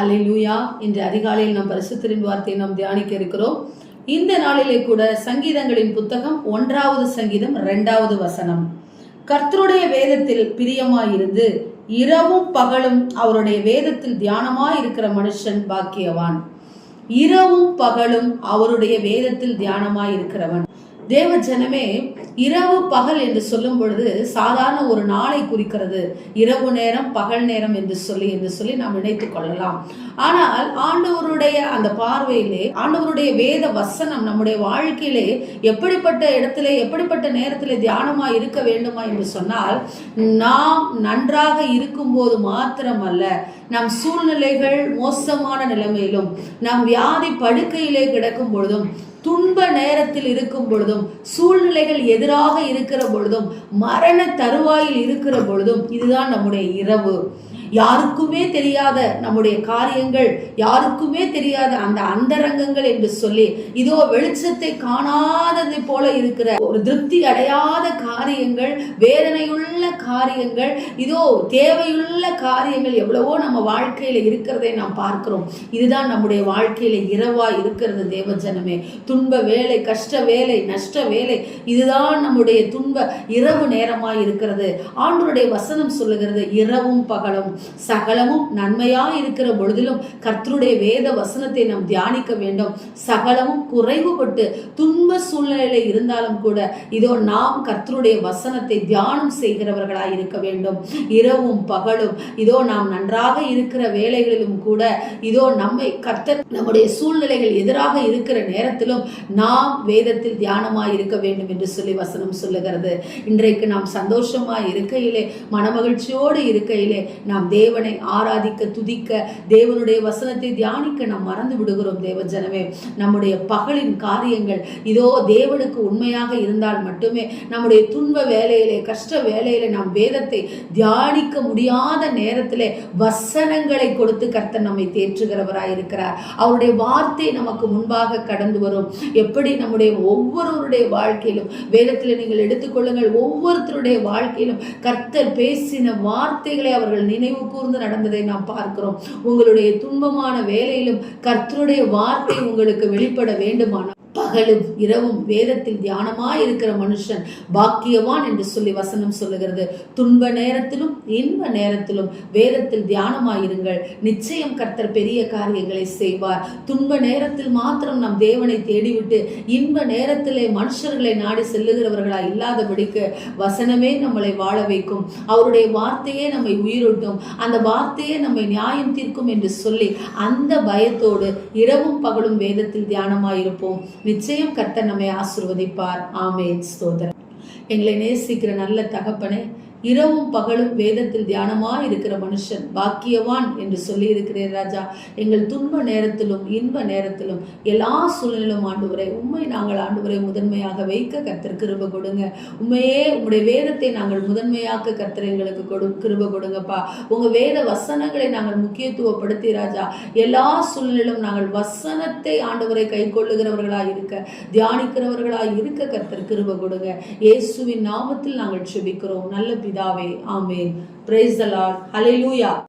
அல்லேலூயா. இன்று அதிகாலையில் நாம் பரிசுத்தரின் வார்த்தையை நாம் தியானிக்க இருக்கிறோம். இந்த நாளிலே கூட சங்கீதங்களின் புத்தகம் ஒன்றாவது சங்கீதம் இரண்டாவது வசனம். கர்த்தருடைய வேதத்தில் பிரியமாயிருந்து இரவும் பகலும் அவருடைய வேதத்தில் தியானமாய் இருக்கிற மனுஷன் பாக்கியவான். இரவும் பகலும் அவருடைய வேதத்தில் தியானமாய் இருக்கிறவன் தேவ ஜனமே இரவு பகல் என்று சொல்லும் பொழுது சாதாரண ஒரு நாளை குறிக்கிறது. இரவு நேரம் பகல் நேரம் என்று சொல்லி என்று சொல்லி நாம் நினைத்துக் கொள்ளலாம். ஆனால் ஆண்டவருடைய அந்த பார்வையிலே ஆண்டவருடைய வேத வசனம் நம்முடைய வாழ்க்கையிலே எப்படிப்பட்ட இடத்திலே எப்படிப்பட்ட நேரத்திலே தியானமா இருக்க வேண்டுமா என்று சொன்னால் நாம் நன்றாக இருக்கும்போது மாத்திரமல்ல. நம் சூழ்நிலைகள் மோசமான நிலைமையிலும் நாம் வியாதி படுக்கையிலே கிடக்கும் பொழுதும் துன்ப நேரத்தில் இருக்கும் பொழுதும் சூழ்நிலைகள் எதிராக இருக்கிற பொழுதும் மரண தருவாயில் இருக்கிற பொழுதும் இதுதான் நம்முடைய இரவு. யாருக்குமே தெரியாத நம்முடைய காரியங்கள் யாருக்குமே தெரியாத அந்த அந்தரங்கங்கள் என்று சொல்லி இதோ வெளிச்சத்தை காணாததை போல இருக்கிற ஒரு திருப்தி அடையாத காரியங்கள் வேதனையுள்ள காரியங்கள் இதோ தேவையுள்ள காரியங்கள் எவ்வளவோ நம்ம வாழ்க்கையில இருக்கிறதை நாம் பார்க்கிறோம். இதுதான் நம்முடைய வாழ்க்கையில இரவா இருக்கிறது தேவஜனமே. துன்ப வேலை கஷ்ட வேலை நஷ்ட வேலை இதுதான் நம்முடைய துன்ப இரவு நேரமாய் இருக்கிறது. ஆண்டருடைய வசனம் சொல்லுகிறது இரவும் பகலும். சகலமும் நன்மையா இருக்கிற பொழுதிலும் கர்த்தருடைய வேத வசனத்தை நாம் தியானிக்க வேண்டும். சகலமும் குறைவுபட்டு துன்ப சூழ்நிலையில இருந்தாலும் கூட இதோ நாம் கர்த்தருடைய வசனத்தை தியானம் செய்கிறவர்களாய் இருக்க வேண்டும். இரவும் பகலும் இதோ நாம் நன்றாக இருக்கிற வேலைகளிலும் கூட இதோ நம்மை கர்த்த நம்முடைய சூழ்நிலைகள் எதிராக இருக்கிற நேரத்திலும் நாம் வேதத்தில் தியானமாய் இருக்க வேண்டும் என்று சொல்லி வசனம் சொல்லுகிறது. இன்றைக்கு நாம் சந்தோஷமாய் இருக்கையிலே மனமகிழ்ச்சியோடு இருக்கையிலே நாம் தேவனை ஆராதிக்க துதிக்க தேவனுடைய வசனத்தை தியானிக்க நாம் மறந்து விடுகிறோம் தேவ ஜனமே நம்முடைய பகலின் காரியங்கள் இதோ தேவனுக்கு உண்மையாக இருந்தால் மட்டுமே நம்முடைய துன்ப வேலையிலே கஷ்ட வேலையிலே நாம் வேதத்தை தியானிக்க முடியாத நேரத்திலே வசனங்களை கொடுத்து கர்த்தர் நம்மை தேற்றுகிறவராய் இருக்கிறார் அவருடைய வார்த்தை நமக்கு முன்பாக கடந்து வரும். எப்படி நம்முடைய ஒவ்வொருவருடைய வாழ்க்கையிலும் வேதத்தில் நீங்கள் எடுத்துக்கொள்ளுங்கள் ஒவ்வொருத்தருடைய வாழ்க்கையிலும் கர்த்தர் பேசின வார்த்தைகளை அவர்கள் நினைவு கூர்ந்து நடந்ததை நாம் பார்க்கிறோம். உங்களுடைய துன்பமான வேலையிலும் கர்த்தருடைய வார்த்தை உங்களுக்கு வெளிப்பட வேண்டுமானால் பகலும் இரவும் வேதத்தில் தியானமாய் இருக்கிற மனுஷன் பாக்கியவான் என்று சொல்லி வசனம் சொல்லுகிறது. துன்ப நேரத்திலும் இன்ப நேரத்திலும் வேதத்தில் தியானமாயிருங்கள். நிச்சயம் கர்த்தர் பெரிய காரியங்களை செய்வார். துன்ப நேரத்தில் மாத்திரம் நம் தேவனை தேடிவிட்டு இன்ப நேரத்திலே மனுஷர்களை நாடி செல்லுகிறவர்களா இல்லாதபடிக்கு வசனமே நம்மளை வாழ வைக்கும். அவருடைய வார்த்தையே நம்மை உயிரூட்டும். அந்த வார்த்தையே நம்மை நியாயம் தீர்க்கும் என்று சொல்லி அந்த பயத்தோடு இரவும் பகலும் வேதத்தில் தியானமாயிருப்போம். நிச்சயம் கர்த்தர் நம்மை ஆசிர்வதிப்பார். ஆமேன். ஸ்தோதரன் எங்களை நேசிக்கிற நல்ல தகப்பனே இரவும் பகலும் வேதத்தில் தியானமா இருக்கிற மனுஷன் பாக்கியவான் என்று சொல்லி இருக்கிறேன் ராஜா. எங்கள் துன்ப நேரத்திலும் இன்ப நேரத்திலும் எல்லா சூழ்நிலும் ஆண்டுவரை உண்மை நாங்கள் ஆண்டுவரை முதன்மையாக வைக்க கர்த்தர் கிருப கொடுங்க. உண்மையே உங்களுடைய வேதத்தை நாங்கள் முதன்மையாக்க கர்த்தர் எங்களுக்கு கொடு கிருப கொடுங்கப்பா. உங்க வேத வசனங்களை நாங்கள் முக்கியத்துவப்படுத்தி ராஜா. எல்லா சூழ்நிலும் நாங்கள் வசனத்தை ஆண்டவரை கை கொள்ளுகிறவர்களா இருக்க தியானிக்கிறவர்களா இருக்க கர்த்தர் கிருப கொடுங்க. இயேசுவின் நாமத்தில் நாங்கள் செபிக்கிறோம். நல்ல பிதாவே ஆமேன். Praise the Lord hallelujah